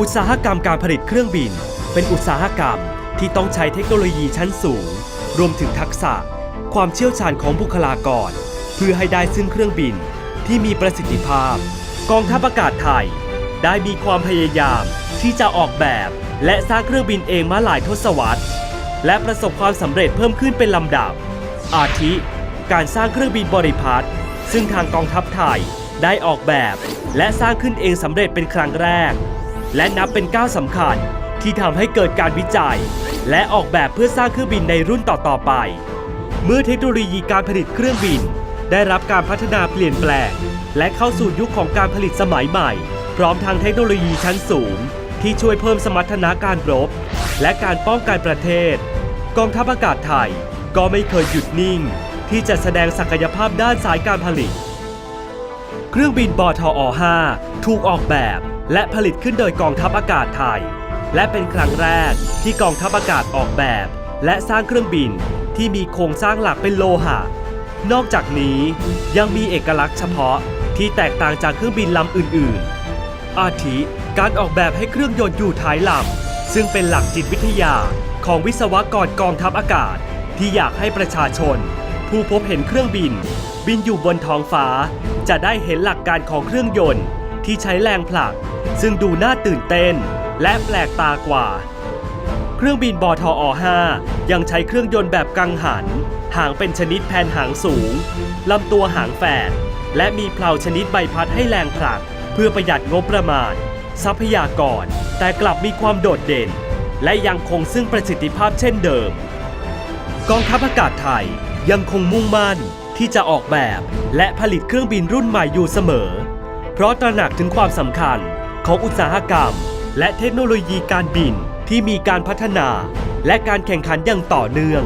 อุตสาหกรรมการผลิตเครื่องบิน เป็นอุตสาหกรรมที่ต้องใช้เทคโนโลยีชั้นสูง รวมถึงทักษะ ความเชี่ยวชาญของบุคลากร เพื่อให้ได้ซึ่งเครื่องบินที่มีประสิทธิภาพ กองทัพอากาศไทย ได้มีความพยายามที่จะออกแบบ และสร้างเครื่องบินเองมาหลายทศวรรษ และประสบความสำเร็จเพิ่มขึ้นเป็นลำดับ อาทิ การสร้างเครื่องบินบริพัตรซึ่งทางกองทัพไทยได้ออกแบบ และสร้างขึ้นเองสำเร็จเป็นครั้งแรก และนับเป็นก้าวสำคัญที่ทำให้เกิดการวิจัย และออกแบบเพื่อสร้างเครื่องบินในรุ่นต่อๆไป เมื่อเทคโนโลยีการผลิตเครื่องบิน ได้รับการพัฒนาเปลี่ยนแปลง และเข้าสู่ยุคของการผลิตสมัยใหม่ พร้อมทางเทคโนโลยีชั้นสูง ที่ช่วยเพิ่มสมรรถนะการรบ และการป้องกันประเทศ กองทัพอากาศไทยก็ไม่เคยหยุดนิ่ง ที่จะแสดงศักยภาพด้านสายการผลิต เครื่องบินบอทอ5ถูกออกแบบ และผลิตขึ้นโดยกองทัพอากาศไทย และเป็นครั้งแรกที่กองทัพอากาศออกแบบ และสร้างเครื่องบินที่มีโครงสร้างหลักเป็นโลหะ นอกจากนี้ยังมีเอกลักษณ์เฉพาะที่แตกต่างจากเครื่องบินลำอื่นๆ อาทิการออกแบบให้เครื่องยนต์อยู่ท้ายลำซึ่งเป็นหลักจิตวิทยาของวิศวกรกองทัพอากาศ ที่อยากให้ประชาชน ผู้พบเห็นเครื่องบิน บินอยู่บนท้องฟ้า จะได้เห็นหลักการของเครื่องยนต์ ที่ใช้แรงผลัก ซึ่งดูน่าตื่นเต้น และแปลกตากว่า เครื่องบินบอทอ5ยังใช้เครื่องยนต์แบบกังหัน หางเป็นชนิดแผ่นหางสูงลำตัวหางแฝดและมีเพลาชนิดใบพัดให้แรงผลัก เพื่อประหยัดงบประมาณ ทรัพยากร แต่กลับมีความโดดเด่น และยังคงซึ่งประสิทธิภาพเช่นเดิม กองทัพอากาศไทยยังคงมุ่งมั่นที่จะออกแบบและผลิตเครื่องบินรุ่นใหม่อยู่เสมอ เพราะตระหนักถึงความสำคัญของอุตสาหกรรม และเทคโนโลยีการบินที่มีการพัฒนา และการแข่งขันอย่างต่อเนื่อง